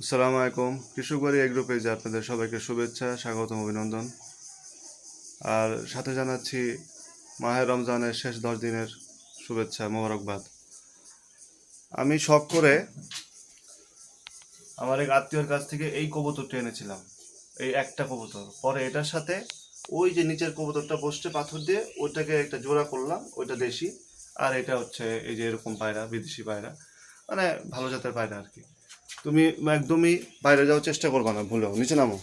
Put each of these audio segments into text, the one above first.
আসসালামু আলাইকুম। কৃষকবাড়ি এগ্রো পেজে আপনাদের সবাইকে শুভেচ্ছা, স্বাগতম, অভিনন্দন। আর সাথে জানাচ্ছি মাহের রমজানের শেষ দশ দিনের শুভেচ্ছা, মোবারকবাদ। আমি শখ করে আমার এক আত্মীয়র কাছ থেকে এই কবুতরটি এনেছিলাম, এই একটা কবুতর। পরে এটার সাথে ওই যে নিচের কবুতরটা বসছে পাথর দিয়ে, ওইটাকে একটা জোড়া করলাম, ওইটা দেশি। আর এটা হচ্ছে এই যে এরকম পায়রা, বিদেশি পায়রা। মানে ভালো জাতের পায়রা আর কি। তুমি একদমই বাইরে যাওয়ার চেষ্টা করবা না ভুলেও নিচে নামো।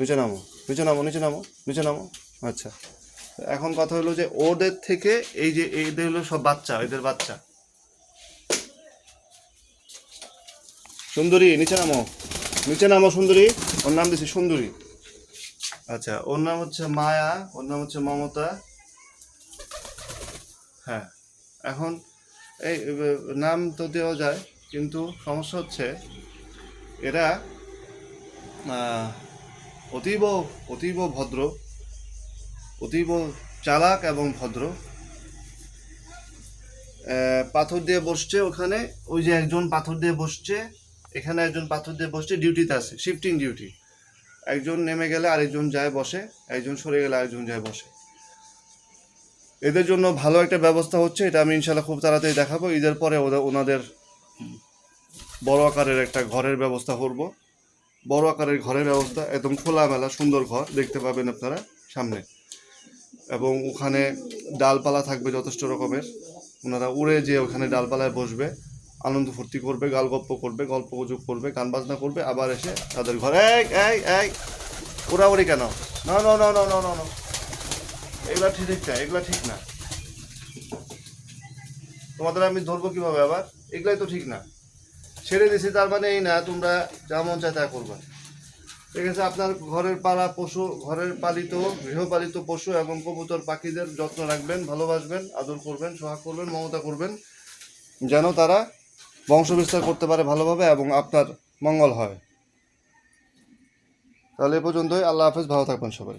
নিচে নামো। নিচে নামো নিচে নামো নিচে নামো। আচ্ছা। এখন কথা হলো যে ওদের থেকে এই যে এদের হলো সব বাচ্চা, এদের বাচ্চা। সুন্দরী, নিচে নামো। নিচে নামো, সুন্দরী। ওর নাম দিছি সুন্দরী। আচ্ছা ওর নাম হচ্ছে মায়া, ওর নাম হচ্ছে মমতা। হ্যাঁ। এখন এই নাম তো দেওয়া যায়। কিন্তু সমস্যা হচ্ছে এরা অতীব অতীব ভদ্র, অতীব চালাক এবং ভদ্র। পাথর দিয়ে বসছে ওখানে, ওই যে একজন পাথর দিয়ে বসছে, এখানে একজন পাথর দিয়ে বসছে, ডিউটিতে আছে, শিফটিং ডিউটি। একজন নেমে গেলে আরেকজন যায় বসে, একজন সরে গেলে আরেকজন যায় বসে। এদের জন্য ভালো একটা ব্যবস্থা হচ্ছে, এটা আমি ইনশাল্লাহ খুব তাড়াতাড়ি দেখাবো, ঈদের পরে ওদের, ওনাদের বড় আকারের একটা ঘরের ব্যবস্থা করব। বড় আকারের ঘরের ব্যবস্থা, একদম খোলামেলা, সুন্দর ঘর দেখতে পাবেন আপনারা সামনে। এবং ওখানে ডালপালা থাকবে যথেষ্ট রকমের। ওনারা উড়ে যে ওখানে ডালপালায় বসবে, আনন্দ ফুর্তি করবে গাল গালগপ্প করবে, গল্প গুজব করবে, গান বাজনা করবে, আবার এসে তাদের ঘরে, এই এই এই, উড়াউড়ি কেন? না না না না না না না, এগুলা ঠিক না এগুলা ঠিক না। তোমাদের আমি ধরবো কীভাবে আবার? এগুলাই তো ঠিক না। ছেড়ে দিছি, তার মানে এই না, তোমরা যা মন চায় তা করবা। ঠিক আছে, আপনার ঘরের পালা পশু, ঘরের পালিত, গৃহপালিত পশু এবং কবুতর পাখিদের যত্ন রাখবেন, ভালোবাসবেন, আদর করবেন, সোহাগ করবেন, মমতা করবেন, যেন তারা বংশ বিস্তার করতে পারে ভালোভাবে এবং আপনার মঙ্গল হয়। তাহলে এ পর্যন্তই, আল্লাহ হাফেজ, ভালো থাকবেন সবাই।